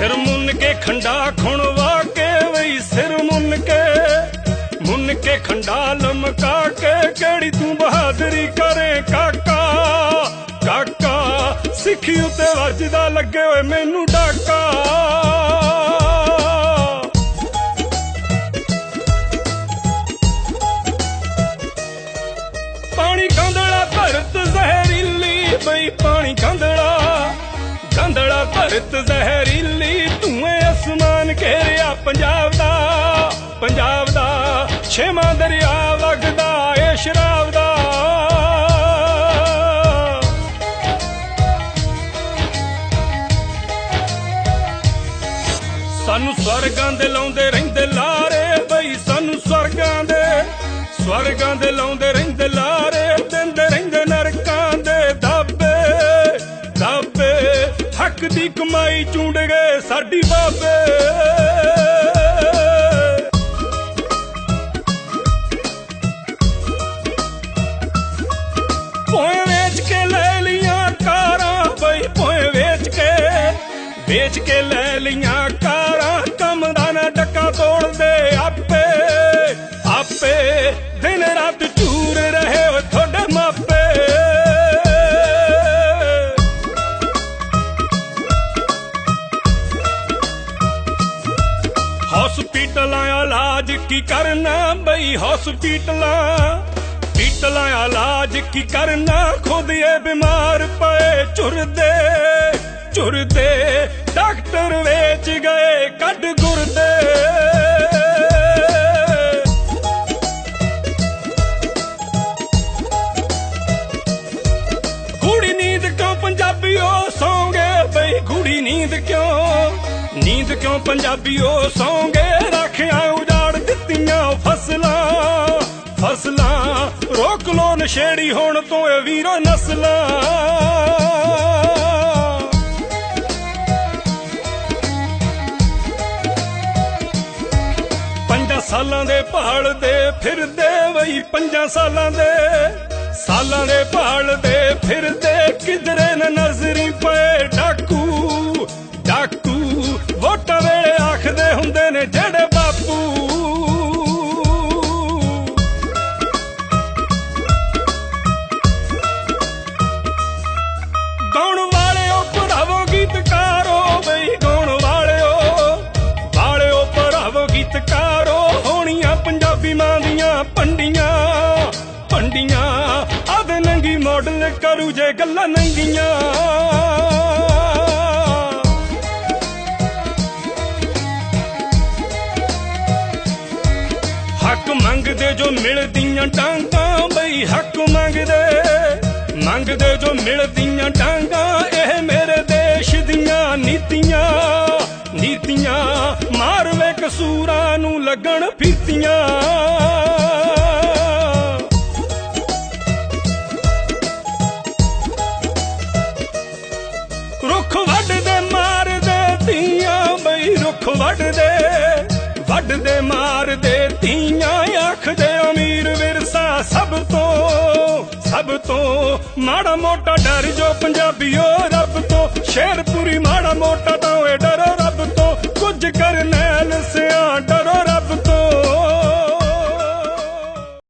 ਕੇ ਖੰਡਾ ਖੁਣਵਾ ਕੇ ਵਈ ਸਿਰ ਮੁੰਨ ਕੇ। ਮੁੰਨ ਕੇ ਖੰਡਾ ਲਮਕਾ ਕੇ ਕਿਹੜੀ ਤੂੰ ਬਹਾਦਰੀ ਕਰੇ ਕਾਕਾ। ਕਾਕਾ, ਸਿੱਖੀ ਉਤੇ ਵੱਜਦਾ ਲੱਗੇ ਓਏ ਮੈਨੂੰ ਡਾਕਾ। ਪਾਣੀ ਕੰਦੜਾ ਧਰਤ ਜ਼ਹਿਰੀਲੀ, ਬਈ ਪਾਣੀ ਕੰਦੜਾ ਕੰਦੜਾ ਧਰਤ ਜ਼ਹਿਰੀਲੀ ਅਸਮਾਨ ਘੇਰਿਆ ਪੰਜਾਬ ਦਾ ਪੰਜਾਬ ਦਾ, ਛੇਵਾਂ ਦਰਿਆ ਵਗਦਾ ਏ ਸ਼ਰਾਬ ਦਾ। ਸਾਨੂੰ ਸਵਰਗਾਂ ਦੇ ਲਾਉਂਦੇ ਰਹਿੰਦੇ ਲਾਰੇ ਬਈ, ਸਾਨੂੰ ਸਵਰਗਾਂ ਦੇ ਸਵਰਗਾਂ ਦੇ ਲਾਉਂਦੇ ਰਹਿੰਦੇ ਕਮਾਈ ਚੁੰਡ ਗਏ ਸਾਡੀ ਬਾਬੇ। ਪੋਏ ਵੇਚ ਕੇ ਲੈ ਲੀਆਂ ਕਾਰਾਂ, ਬਈ ਪੋਏ ਵੇਚ ਕੇ ਵੇਚ ਕੇ ਲੈ ਲੀਆਂ ਕਾਰਾਂ। ਕੰਮ ਦਾ ਨਾ ਡੱਕਾ ਤੋੜਦੇ ਆਪੇ ਆਪੇ ਦਿਨ ਰਾਤ ਹਸਪੀਟਲਾਂ ਇਲਾਜ ਕੀ ਕਰਨਾ ਬਈ? ਹਸਪੀਟਲਾਂ, ਪੀਟਲਾਂ ਇਲਾਜ ਕੀ ਕਰਨਾ? ਖੁਦ ਇਹ ਬਿਮਾਰ ਪਏ, ਚੁਰਦੇ ਚੁਰਦੇ, ਡਾਕਟਰ ਵੇਚ ਗਏ, ਕੱਢ ਗੁਰਦੇ। ਕੁੜੀ ਨੀਂਦ ਕਿਉਂ ਪੰਜਾਬੀਓ ਸੌਂਗੇ? ਬਈ ਕੁੜੀ ਨੀਂਦ ਕਿਉਂ? ਨੀਂਦ ਕਿਉਂ ਪੰਜਾਬੀਓ ਸੌਂਗੇ? ਫਸਲਾਂ ਰੋਕ ਲੋ ਨਸ਼ੇੜੀ ਹੋਣ ਤੋਂ ਇਹ ਵੀਰੋ ਨਸਲਾਂ। ਪੰਜਾਂ ਸਾਲਾਂ ਦੇ ਪਹਾੜ ਫਿਰਦੇ ਵਈ ਪੰਜਾਂ ਸਾਲਾਂ ਦੇ। ਸਾਲਾਂ ਦੇ ਪਹਾੜ ਫਿਰਦੇ, ਕਿਧਰੇ ਨ ਨਜ਼ਰੀ ਪਏ ਪੰਡੀਆਂ ਆਦ ਨੰਗੀ ਮਾਡਲ ਕਰੂ ਜੇ ਗੱਲਾਂ ਨੰਗੀਆਂ। ਹੱਕ ਮੰਗਦੇ ਜੋ ਮਿਲਦੀਆਂ ਟਾਂਗਾਂ, ਬਈ ਹੱਕ ਮੰਗਦੇ। ਮੰਗਦੇ ਜੋ ਮਿਲਦੀਆਂ ਟਾਂਗਾਂ, ਇਹ ਮੇਰੇ ਦੇਸ਼ ਦੀਆਂ ਨੀਤੀਆਂ। ਨੀਤੀਆਂ ਮਾਰਵੇ ਕਸੂਰਾਂ ਨੂੰ ਲੱਗਣ ਫੀਤੀਆਂ ਬਈ ਰੁੱਖ ਵੱਢਦੇ ਵੱਢਦੇ, ਮਾਰਦੇ ਤੀਆਂ ਆਖਦੇ, ਅਮੀਰ ਵਿਰਸਾ ਸਭ ਤੋਂ ਸਭ ਤੋਂ ਮਾੜਾ ਮੋਟਾ ਡਰ ਜੋ ਪੰਜਾਬੀਓ ਰੱਬ ਤੋਂ ਸ਼ੇਰਪੁਰੀ ਮਾੜਾ ਮੋਟਾ